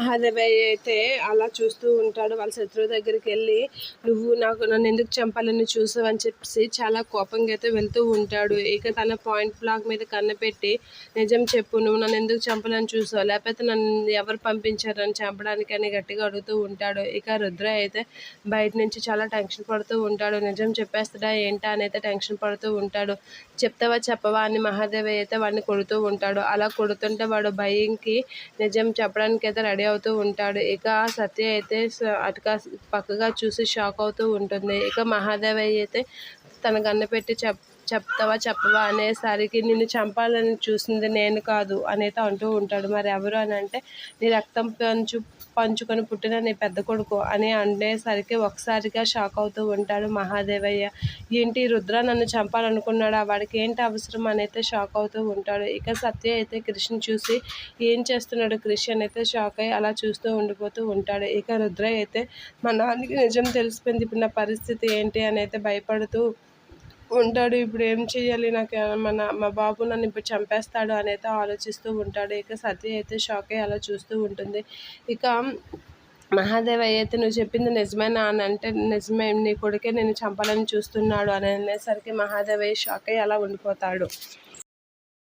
మహాదేవయ్య అయితే అలా చూస్తూ ఉంటాడు వాళ్ళ శత్రువు దగ్గరికి వెళ్ళి నువ్వు నాకు నన్ను ఎందుకు చంపాలని చూసావు అని చెప్పేసి చాలా కోపంగా అయితే వెళ్తూ ఉంటాడు. ఇక తన పాయింట్ బ్లాక్ మీద కన్నపెట్టి నిజం చెప్పు నువ్వు నన్ను ఎందుకు చంపాలని చూసావు? లేకపోతే నన్ను ఎవరు పంపించారు నన్ను చంపడానికి అని గట్టిగా అడుగుతూ ఉంటాడు. ఇక రుద్ర అయితే బయట నుంచి చాలా టెన్షన్ పడుతూ ఉంటాడు. నిజం చెప్పేస్తాడా ఏంటా? అని అయితే టెన్షన్ పడుతూ ఉంటాడు. చెప్తావా చెప్పవా? అని మహాదేవయ్య అయితే వాడిని కొడుతూ ఉంటాడు. అలా కొడుతుంటే వాడు భయంకి నిజం చెప్పడానికి అయితే రెడీ అవుతూ ఉంటాడు. ఇక సత్య అయితే అటుగా పక్కగా చూసి షాక్ అవుతూ ఉంటుంది. ఇక మహాదేవయ్య అయితే తన గన్న పెట్టి చెప్ చెప్తావా చెప్పవా అనేసరికి నిన్ను చంపాలని చూసింది నేను కాదు అనేది అంటూ ఉంటాడు. మరి ఎవరు అని అంటే నీ రక్తం పంచు పంచుకొని పుట్టిన నీ పెద్ద కొడుకు అని అనేసరికి ఒకసారిగా షాక్ అవుతూ ఉంటాడు మహాదేవయ్య. ఏంటి రుద్ర నన్ను చంపాలనుకున్నాడా? వాడికి ఏంటి అవసరం అని అయితే షాక్ అవుతూ ఉంటాడు. ఇక సత్య అయితే కృష్ణ చూసి ఏం చేస్తున్నాడు కృషి అయితే షాక్ అయ్యి అలా చూస్తూ ఉండిపోతూ ఉంటాడు. ఇక రుద్ర అయితే మా నాన్నకి నిజం తెలిసిపోయింది ఇప్పుడు నా పరిస్థితి ఏంటి? అని అయితే భయపడుతూ ఉంటాడు. ఇప్పుడు ఏం చేయాలి నాకు మన మా బాబు నన్ను ఇప్పుడు చంపేస్తాడు అనేది ఆలోచిస్తూ ఉంటాడు. ఇక సత్య అయితే షాక్ అయ్యి అలా చూస్తూ ఉంటుంది. ఇక మహాదేవ్ అయితే నువ్వు చెప్పింది నిజమేనా అని అంటే నిజమే నీ కొడుకే నేను చంపాలని చూస్తున్నాడు అని అనేసరికి మహాదేవయ్య షాక్ అయ్యి అలా ఉండిపోతాడు.